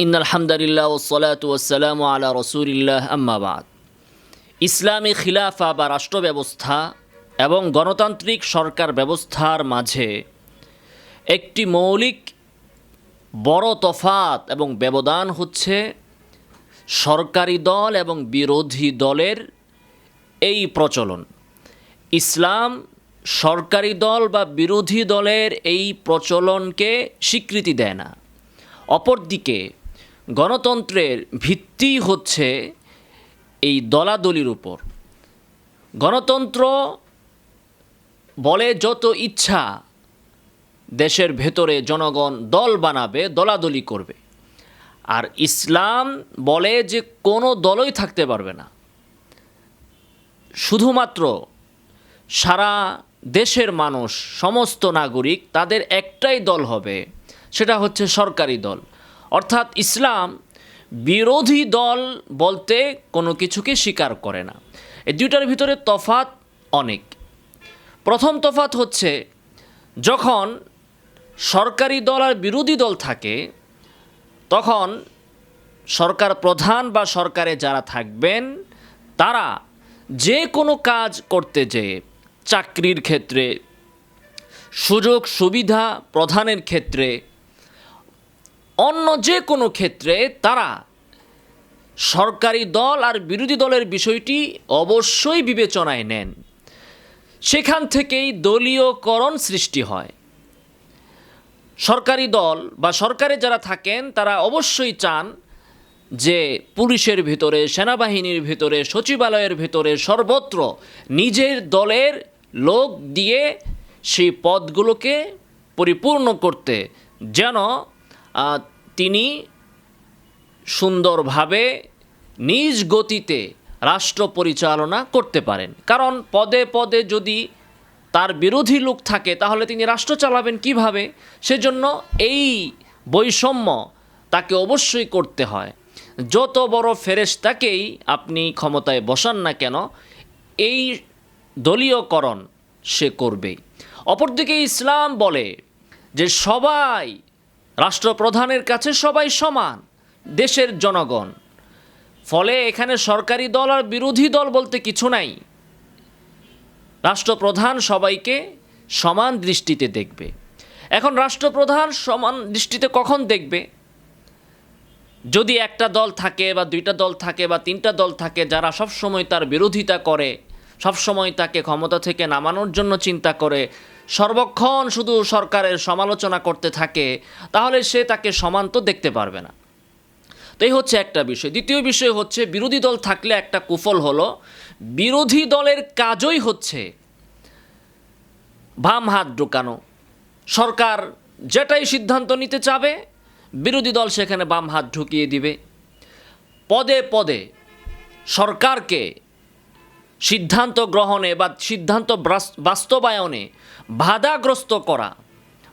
In আলহামদুলিল্লাহ ওসলাত ওসালাম আলা রসুলিল্লাহ আম্মাবাদ ইসলামী খিলাফা বা রাষ্ট্র ব্যবস্থা এবং গণতান্ত্রিক সরকার ব্যবস্থার মাঝে একটি মৌলিক বড় তফাত এবং ব্যবধান হচ্ছে সরকারি দল এবং বিরোধী দলের এই প্রচলন। ইসলাম সরকারি দল বা বিরোধী দলের এই প্রচলনকে স্বীকৃতি দেয় না। অপরদিকে গণতন্ত্রের ভিত্তি হচ্ছে এই দলাদলির উপর। গণতন্ত্র বলে যত ইচ্ছা দেশের ভেতরে জনগণ দল বানাবে, দলাদলি করবে। আর ইসলাম বলে যে কোনো দলই থাকতে পারবে না। শুধুমাত্র সারা দেশের মানুষ, সমস্ত নাগরিক, তাদের একটাই দল হবে, সেটা হচ্ছে সরকারি দল। অর্থাৎ ইসলাম বিরোধী দল বলতে কোনো কিছুকে স্বীকার করে না। এই দুইটার ভিতরে তফাত অনেক। প্রথম তফাত হচ্ছে, যখন সরকারি দল আর বিরোধী দল থাকে, তখন সরকার প্রধান বা সরকারে যারা থাকবেন, তারা যে কোনো কাজ করতে যেয়ে চাকরির ক্ষেত্রে সুযোগ সুবিধা প্রদানের ক্ষেত্রে অন্য যে কোনো ক্ষেত্রে তারা সরকারি দল আর বিরোধী দলের বিষয়টি অবশ্যই বিবেচনায় নেন। সেখান থেকেই দলীয়করণ সৃষ্টি হয়। সরকারি দল বা সরকারে যারা থাকেন, তারা অবশ্যই চান যে পুলিশের ভিতরে, সেনাবাহিনীর ভিতরে, সচিবালয়ের ভিতরে সর্বত্র নিজের দলের লোক দিয়ে সেই পদগুলোকে পরিপূর্ণ করতে যেন তিনি সুন্দরভাবে নিজ গতিতে রাষ্ট্র পরিচালনা করতে পারেন। কারণ পদে পদে যদি তার বিরোধী লোক থাকে, তাহলে তিনি রাষ্ট্র চালাবেন কীভাবে? সেজন্য এই বৈষম্য তাকে অবশ্যই করতে হয়। যত বড় ফেরেশতাকেই আপনি ক্ষমতায় বসান না কেন, এই দলীয়করণ সে করবেই। অপরদিকে ইসলাম বলে যে, সবাই রাষ্ট্রপ্রধানের কাছে সবাই সমান, দেশের জনগণ। ফলে এখানে সরকারি দল আর বিরোধী দল বলতে কিছু নাই। রাষ্ট্রপ্রধান সবাইকে সমান দৃষ্টিতে দেখবে। এখন রাষ্ট্রপ্রধান সমান দৃষ্টিতে কখন দেখবে? যদি একটা দল থাকে বা দুইটা দল থাকে বা তিনটা দল থাকে যারা সব সময় তার বিরোধিতা করে সব সময় তাকে ক্ষমতা থেকে নামানোর জন্য চিন্তা করে সর্বক্ষণ শুধু সরকারের সমালোচনা করতে থাকে, তাহলে সে তাকে সমান তো দেখতে পারবে না। তো এই হচ্ছে একটা বিষয়। দ্বিতীয় বিষয় হচ্ছে, বিরোধী দল থাকলে একটা কুফল হলো, বিরোধী দলের কাজই হচ্ছে বাম হাত ঢুকানো। সরকার যেটাই সিদ্ধান্ত নিতে চাবে, বিরোধী দল সেখানে বাম হাত ঢুকিয়ে দিবে। পদে পদে সরকারকে সিদ্ধান্ত গ্রহণে বা সিদ্ধান্ত বাস্তবায়নে বাধাগ্রস্ত করা,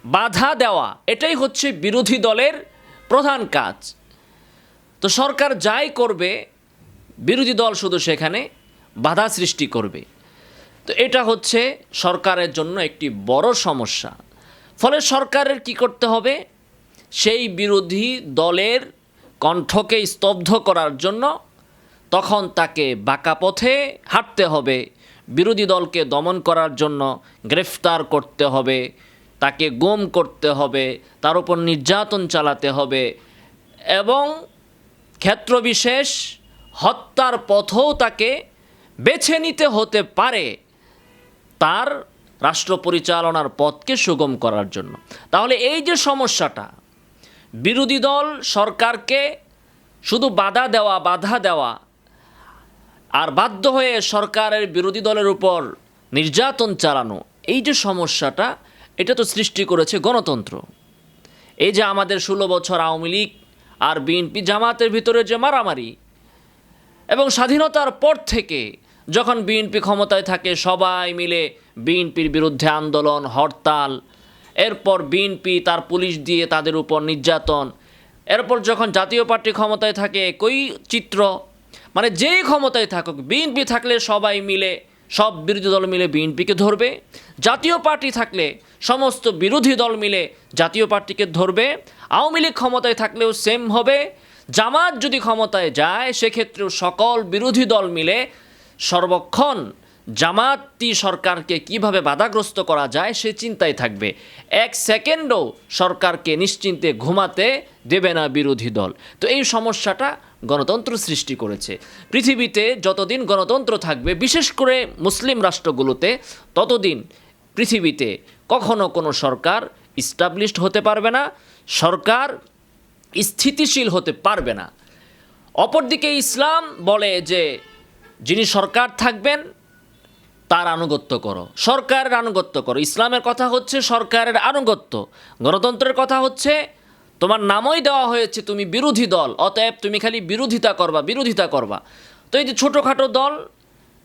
বাধা দেওয়া, এটাই হচ্ছে বিরোধী দলের প্রধান কাজ। তো সরকার যাই করবে, বিরোধী দল শুধু সেখানে বাধা সৃষ্টি করবে। তো এটা হচ্ছে সরকারের জন্য একটি বড় সমস্যা। ফলে সরকারের কি করতে হবে? সেই বিরোধী দলের কণ্ঠকে স্তব্ধ করার জন্য তখন তাকে বাঁকা পথে হাঁটতে হবে। বিরোধী দলকে দমন করার জন্য গ্রেফতার করতে হবে। তাকে গুম করতে হবে। তার উপর নির্যাতন চালাতে হবে। এবং ক্ষেত্রবিশেষ হত্যার পথও তাকে বেছে নিতে হতে পারে তার রাষ্ট্র পরিচালনার পথকে সুগম করার জন্য। তাহলে এই যে সমস্যাটা, বিরোধী দল সরকারকে শুধু বাধা দেওয়া বাধা দেওয়া আর বাধ্য হয়ে সরকারের বিরোধী দলের উপর নির্যাতন চালানো, এই যে সমস্যাটা, এটা তো সৃষ্টি করেছে গণতন্ত্র। এই যে আমাদের ষোলো বছর আওয়ামী লীগ আর বিএনপি জামাতের ভিতরে যে মারামারি এবং স্বাধীনতার পর থেকে যখন বিএনপি ক্ষমতায় থাকে, সবাই মিলে বিএনপির বিরুদ্ধে আন্দোলন, হরতাল, এরপর বিএনপি তার পুলিশ দিয়ে তাদের উপর নির্যাতন, এরপর যখন জাতীয় পার্টি ক্ষমতায় থাকে, একই চিত্র মানে যেই ক্ষমতায় থাকুক, বিএনপি থাকলে সবাই মিলে, সব বিরোধী দল মিলে বিএনপিকে ধরবে, জাতীয় পার্টি থাকলে সমস্ত বিরোধী দল মিলে জাতীয় পার্টিকে ধরবে, আওয়ামী লীগ ক্ষমতায় থাকলেও সেম হবে, জামাত যদি ক্ষমতায় যায়, সেক্ষেত্রেও সকল বিরোধী দল মিলে সর্বক্ষণ জামাতি সরকারকে কীভাবে বাধাগ্রস্ত করা যায় সে চিন্তায় থাকবে। এক সেকেন্ডও সরকারকে নিশ্চিন্তে ঘুমাতে দেবে না বিরোধী দল। তো এই সমস্যাটা গণতন্ত্র সৃষ্টি করেছে। পৃথিবীতে যতদিন গণতন্ত্র থাকবে, বিশেষ করে মুসলিম রাষ্ট্রগুলোতে, ততদিন পৃথিবীতে কখনো কোনো সরকার ইস্টাবলিশড হতে পারবে না, সরকার স্থিতিশীল হতে পারবে না। অপরদিকে ইসলাম বলে যে, যিনি সরকার থাকবেন তার আনুগত্য করো, সরকারের আনুগত্য করো। ইসলামের কথা হচ্ছে সরকারের আনুগত্য। গণতন্ত্রের কথা হচ্ছে তোমার নামই দেওয়া হয়েছে, তুমি বিরোধী দল, অতএব তুমি খালি বিরোধিতা করবা বিরোধিতা করবা। তো এই যে ছোটোখাটো দল,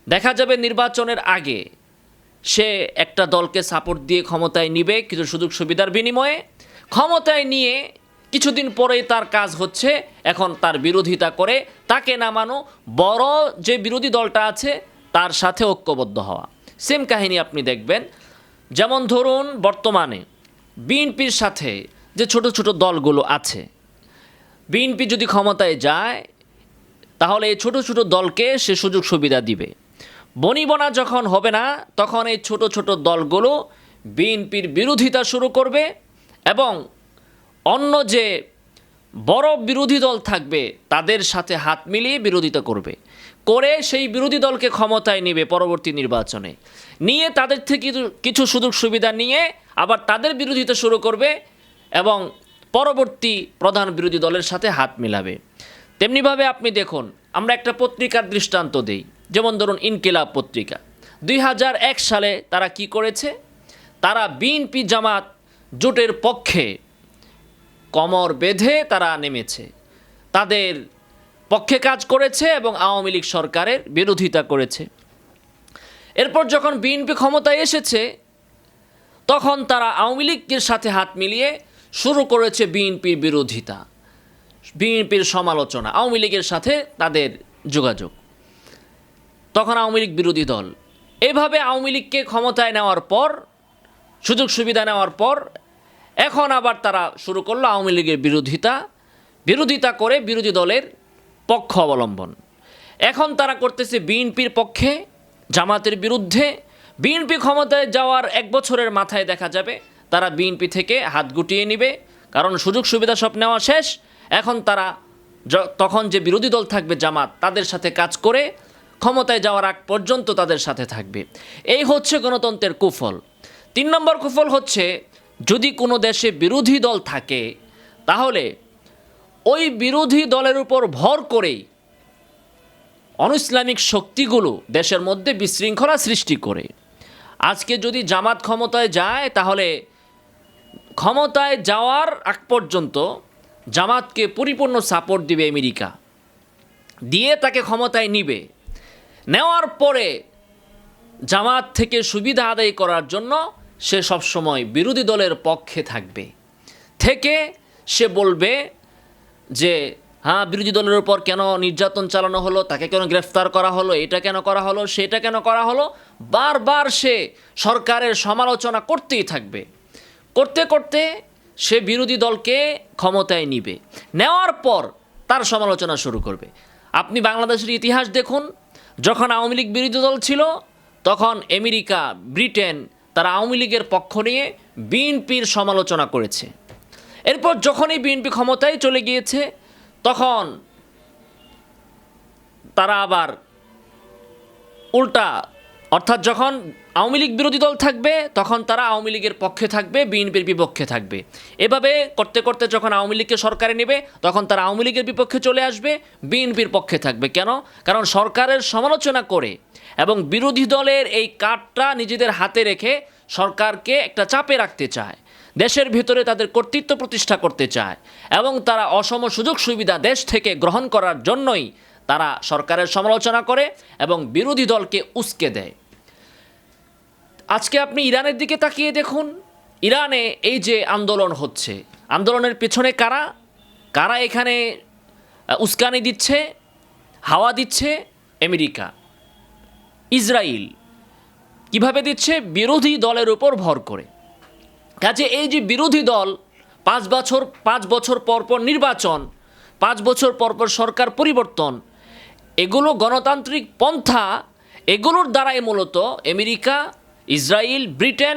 দেখা যাবে নির্বাচনের আগে সে একটা দলকে সাপোর্ট দিয়ে ক্ষমতায় নিবে কিছু সুযোগ সুবিধার বিনিময়ে। ক্ষমতায় নিয়ে কিছুদিন পরেই তার কাজ হচ্ছে এখন তার বিরোধিতা করে, তাকে নামানো বড় যে বিরোধী দলটা আছে তার সাথে ঐক্যবদ্ধ হওয়া। সেম কাহিনী আপনি দেখবেন, যেমন ধরুন বর্তমানে বিএনপির সাথে যে ছোট ছোট দলগুলো আছে, বিএনপি যদি ক্ষমতায় যায়, তাহলে এই ছোট ছোট দলকে সে সুযোগ সুবিধা দিবে। বনিবনা যখন হবে না, তখন এই ছোট ছোট দলগুলো বিএনপির বিরোধিতা শুরু করবে এবং অন্য যে বড় বিরোধী দল থাকবে, তাদের সাথে হাত মিলিয়ে বিরোধিতা করবে। করে সেই বিরোধী দলকে ক্ষমতায় নেবে পরবর্তী নির্বাচনে। নিয়ে তাদের থেকে কিছু- সুযোগ সুবিধা নিয়ে আবার তাদের বিরোধিতা শুরু করবে এবং পরবর্তী প্রধান বিরোধী দলের সাথে হাত মিলাবে। তেমনিভাবে আপনি দেখুন, আমরা একটা পত্রিকার দৃষ্টান্ত দেই। যেমন ধরুন ইনকিলাব পত্রিকা। দুই হাজার এক সালে তারা কি করেছে? তারা বিএনপি জামাত জোটের পক্ষে কমর বেঁধে তারা নেমেছে। তাদের পক্ষে কাজ করেছে এবং আওয়ামী লীগ সরকারের বিরোধিতা করেছে। এরপর যখন বিএনপি ক্ষমতায় এসেছে, তখন তারা আওয়ামী লীগের সাথে হাত মিলিয়ে শুরু করেছে বিএনপির বিরোধিতা, বিএনপির সমালোচনা, আওয়ামী লীগের সাথে তাদের যোগাযোগ। তখন আওয়ামী লীগ বিরোধী দল। এভাবে আওয়ামী লীগকে ক্ষমতায় নেওয়ার পর, সুযোগ সুবিধা নেওয়ার পর, এখন আবার তারা শুরু করল আওয়ামী লীগের বিরোধিতা। বিরোধিতা করে বিরোধী দলের পক্ষ অবলম্বন। এখন তারা করতেছে বিএনপির পক্ষে, জামাতের বিরুদ্ধে। বিএনপি ক্ষমতায় যাওয়ার এক বছরের মাথায় দেখা যাবে, তারা বিএনপি থেকে হাত গুটিয়ে নিবে। কারণ সুযোগ সুবিধা সব নেওয়া শেষ। এখন তারা তখন যে বিরোধী দল থাকবে জামাত, তাদের সাথে কাজ করে ক্ষমতায় যাওয়ার আগ পর্যন্ত তাদের সাথে থাকবে। এই হচ্ছে গণতন্ত্রের কুফল। তিন নম্বর কুফল হচ্ছে, যদি কোনো দেশে বিরোধী দল থাকে, তাহলে ওই বিরোধী দলের উপর ভর করেই অনইসলামিক শক্তিগুলো দেশের মধ্যে বিশৃঙ্খলা সৃষ্টি করে। আজকে যদি জামাত ক্ষমতায় যায়, তাহলে ক্ষমতায় যাওয়ার আগ পর্যন্ত জামাতকে পরিপূর্ণ সাপোর্ট দিবে আমেরিকা। দিয়ে তাকে ক্ষমতায় নিবে। নেওয়ার পরে জামাত থেকে সুবিধা আদায় করার জন্য সে সবসময় বিরোধী দলের পক্ষে থাকবে। থেকে সে বলবে যে হ্যাঁ বিরোধী দলের উপর কেন নির্যাতন চালানো হলো? তাকে কেন গ্রেফতার করা হলো? এটা কেন করা হলো? সেটা কেন করা হলো? বারবার সে সরকারের সমালোচনা করতেই থাকবে। করতে করতে সে বিরোধী দলকে ক্ষমতায় নিবে। নেওয়ার পর তার সমালোচনা শুরু করবে। আপনি বাংলাদেশের ইতিহাস দেখুন। যখন আওয়ামী লীগ বিরোধী দল ছিল, তখন আমেরিকা, ব্রিটেন তারা আওয়ামী লীগের পক্ষ নিয়ে বিএনপির সমালোচনা করেছে। এরপর যখনই বিএনপি ক্ষমতায় চলে গিয়েছে, তখন তারা আবার উল্টা, অর্থাৎ যখন আওয়ামী লীগ বিরোধী দল থাকবে, তখন তারা আওয়ামী লীগের পক্ষে থাকবে, বিএনপির বিপক্ষে থাকবে। এভাবে করতে করতে যখন আওয়ামী লীগকে সরকারে নেবে, তখন তারা আওয়ামী লীগের বিপক্ষে চলে আসবে, বিএনপির পক্ষে থাকবে। কেন? কারণ সরকারের সমালোচনা করে এবং বিরোধী দলের এই কার্ডটা নিজেদের হাতে রেখে সরকারকে একটা চাপে রাখতে চায়। দেশের ভিতরে তাদের কর্তৃত্ব প্রতিষ্ঠা করতে চায় এবং তারা অসম সুযোগ সুবিধা দেশ থেকে গ্রহণ করার জন্যই তারা সরকারের সমালোচনা করে এবং বিরোধী দলকে উস্কে দেয়। আজকে আপনি ইরানের দিকে তাকিয়ে দেখুন, ইরানে এই যে আন্দোলন হচ্ছে, আন্দোলনের পেছনে কারা? কারা এখানে উস্কানি দিচ্ছে, হাওয়া দিচ্ছে? আমেরিকা। ইসরায়েল কীভাবে দিচ্ছে? বিরোধী দলের উপর ভর করে। কাজে এই যে বিরোধী দল, পাঁচ বছর পাঁচ বছর পর পর নির্বাচন, পাঁচ বছর পর পর সরকার পরিবর্তন, এগুলো গণতান্ত্রিক পন্থা, এগুলোর দ্বারাই মূলত আমেরিকা ইসরায়েল ব্রিটেন,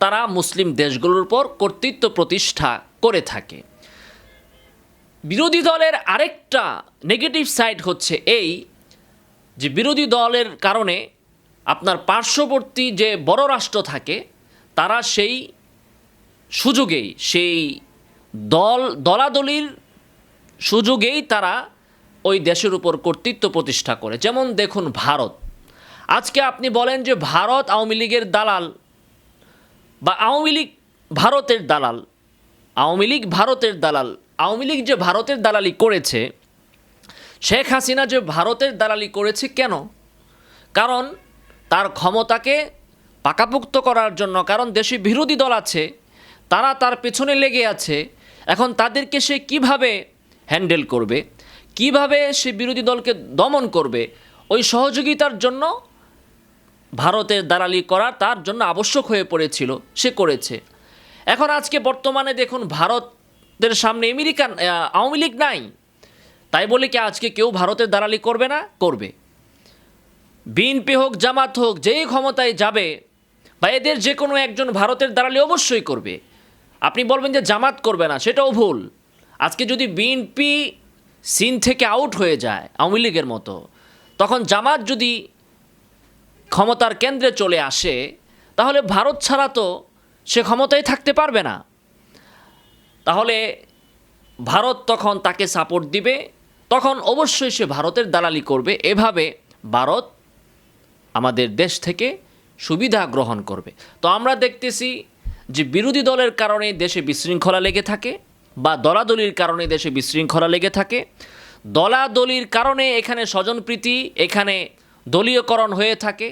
তারা মুসলিম দেশগুলোর উপর কর্তৃত্ব প্রতিষ্ঠা করে থাকে। বিরোধী দলের আরেকটা নেগেটিভ সাইড হচ্ছে এই যে বিরোধী দলের কারণে আপনার পার্শ্ববর্তী যে বড় রাষ্ট্র থাকে, তারা সেই সুযোগেই, সেই দল, দলাদলির সুযোগেই তারা ওই দেশের উপর কর্তৃত্ব প্রতিষ্ঠা করে। যেমন দেখুন ভারত। আজকে আপনি বলেন যে ভারত আওয়ামী লীগের দালাল বা আওয়ামী লীগ ভারতের দালাল, আওয়ামী লীগ ভারতের দালাল, আওয়ামী লীগ যে ভারতের দালালি করেছে, শেখ হাসিনা যে ভারতের দালালি করেছে কেন? কারণ তার ক্ষমতাকে পাকাপুক্ত করার জন্য, কারণ দেশে বিরোধী দল আছে তারা তার পেছনে লেগে আছে। এখন তাদেরকে সে কীভাবে হ্যান্ডেল করবে? কীভাবে সে বিরোধী দলকে দমন করবে? ওই সহযোগিতার জন্য ভারতের দালালি করা তার জন্য আবশ্যক হয়ে পড়েছিল, সে করেছে। এখন আজকে বর্তমানে দেখুন ভারতের সামনে আমেরিকান আওয়ামী লীগ নাই। তাই বলে কি আজকে কেউ ভারতের দালালি করবে না? করবে। বিএনপি হোক, জামাত হোক, যেই ক্ষমতায় যাবে, বা এদের যে কোনো একজন ভারতের দালালি অবশ্যই করবে। আপনি বলবেন যে জামাত করবে না, সেটাও ভুল। আজকে যদি বিএনপি সিন থেকে আউট হয়ে যায়, আওয়ামী লীগের মতো, তখন জামাত যদি ক্ষমতার কেন্দ্রে চলে আসে, তাহলে ভারত ছাড়া তো সে ক্ষমতায় থাকতে পারবে না। তাহলে ভারত তখন তাকে সাপোর্ট দিবে, তখন অবশ্যই সে ভারতের দালালি করবে। এভাবে ভারত আমাদের দেশ থেকে সুবিধা গ্রহণ করবে। তো আমরা দেখতেছি যে বিরোধী দলের কারণে দেশে বিশৃঙ্খলা লেগে থাকে বা দলাদলির কারণে দেশে বিশৃঙ্খলা লেগে থাকে, দলাদলির কারণে এখানে স্বজনপ্রীতি, এখানে দলীয়করণ হয়ে থাকে।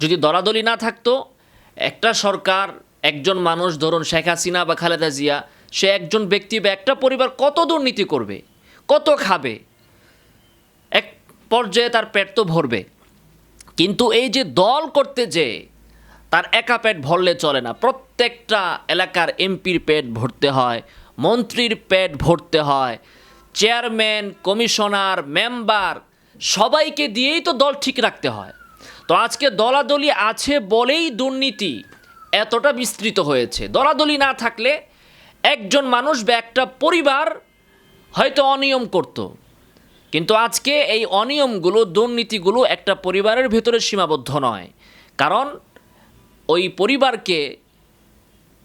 যদি দলাদলি না থাকতো, একটা সরকার, একজন মানুষ, ধরুন শেখ হাসিনা বা খালেদা জিয়া, সে একজন ব্যক্তি বা একটা পরিবার কত দুর্নীতি করবে, কত খাবে, এক পর্যায়ে তার পেট তো ভরবে। কিন্তু এই যে দল করতে যে তার একা পেট ভরলে চলে না। প্রত্যেকটা এলাকার এমপির পেট ভরতে হয়, মন্ত্রীর পেট ভরতে হয়, চেয়ারম্যান, কমিশনার, মেম্বার, সবাইকে দিয়েই তো দল ঠিক রাখতে হয়। তো আজকে দলাদলি আছে বলেই দুর্নীতি এতটা বিস্তৃত হয়েছে। দলাদলি না থাকলে একজন মানুষ বা একটা পরিবার হয়তো অনিয়ম করতো। কিন্তু আজকে এই অনিয়মগুলো, দুর্নীতিগুলো একটা পরিবারের ভেতরে সীমাবদ্ধ নয়। কারণ ওই পরিবারকে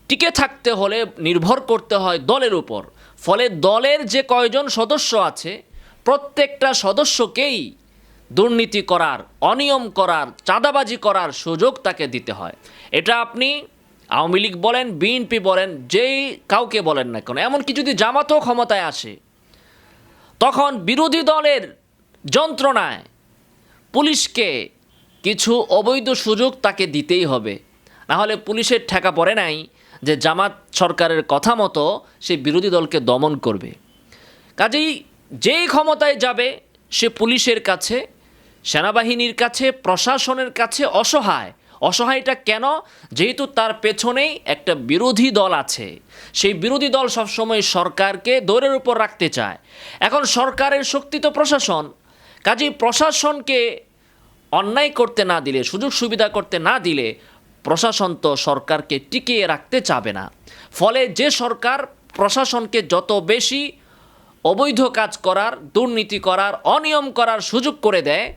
টিকে থাকতে হলে নির্ভর করতে হয় দলের উপর। ফলে দলের যে কয়জন সদস্য আছে, প্রত্যেকটা সদস্যকেই দুর্নীতি করার, অনিয়ম করার, চাঁদাবাজি করার সুযোগ তাকে দিতে হয়। এটা আপনি আওয়ামী লীগ বলেন, বিএনপি বলেন, যেই কাউকে বলেন না কেন। এমনকি যদি জামাতও ক্ষমতায় আসে, তখন বিরোধী দলের যন্ত্রণায় পুলিশকে কিছু অবৈধ সুযোগ তাকে দিতেই হবে। নাহলে পুলিশের ঠেকা পড়ে নাই যে জামাত সরকারের কথা মতো সে বিরোধী দলকে দমন করবে। কাজেই যেই ক্ষমতায় যাবে, সে পুলিশের কাছে, সেনাবাহিনীর কাছে, প্রশাসনের কাছে অসহায়। অসহায়টা কেন? যেহেতু তার পেছনেই একটা বিরোধী দল আছে। সেই বিরোধী দল সবসময় সরকারকে দৌড়ের উপর রাখতে চায়। এখন সরকারের শক্তি তো প্রশাসন। কাজেই প্রশাসনকে অন্যায় করতে না দিলে, সুযোগ সুবিধা করতে না দিলে প্রশাসন তো সরকারকে টিকিয়ে রাখতে চাবে না। ফলে যে সরকার প্রশাসনকে যত বেশি অবৈধ কাজ করার, দুর্নীতি করার, অনিয়ম করার সুযোগ করে দেয়,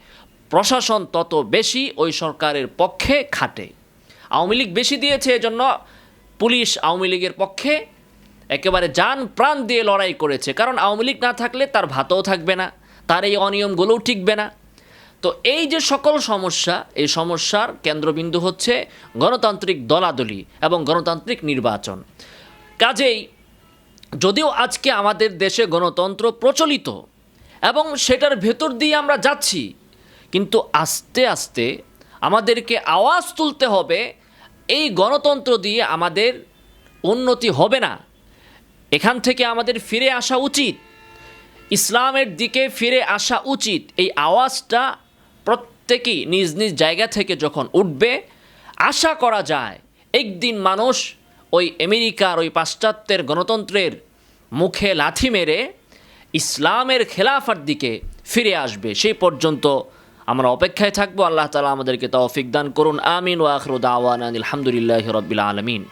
প্রশাসন তত বেশি ওই সরকারের পক্ষে খাটে। আওয়ামী লীগ বেশি দিয়েছে এজন্য পুলিশ আওয়ামী লীগের পক্ষে একেবারে যান প্রাণ দিয়ে লড়াই করেছে। কারণ আওয়ামী লীগ না থাকলে তার ভাতও থাকবে না, তার এই অনিয়মগুলোও টিকবে না। তো এই যে সকল সমস্যা, এই সমস্যার কেন্দ্রবিন্দু হচ্ছে গণতান্ত্রিক দলাদলি এবং গণতান্ত্রিক নির্বাচন। কাজেই যদিও আজকে আমাদের দেশে গণতন্ত্র প্রচলিত এবং সেটার ভেতর দিয়ে আমরা যাচ্ছি, কিন্তু আস্তে আস্তে আমাদেরকে আওয়াজ তুলতে হবে, এই গণতন্ত্র দিয়ে আমাদের উন্নতি হবে না। এখান থেকে আমাদের ফিরে আসা উচিত। ইসলামের দিকে ফিরে আসা উচিত। এই আওয়াজটা প্রত্যেকেই নিজ নিজ জায়গা থেকে যখন উঠবে, আশা করা যায় একদিন মানুষ ওই আমেরিকার ওই পাশ্চাত্যের গণতন্ত্রের মুখে লাথি মেরে ইসলামের খেলাফার দিকে ফিরে আসবে। সেই পর্যন্ত আমরা অপেক্ষায় থাকব। আল্লাহ তালা আমাদেরকে তৌফিক দান করুন। আমিন ও আখরুদ আওয়ান আলহামদুলিল্লাহ রবিল আলমিন।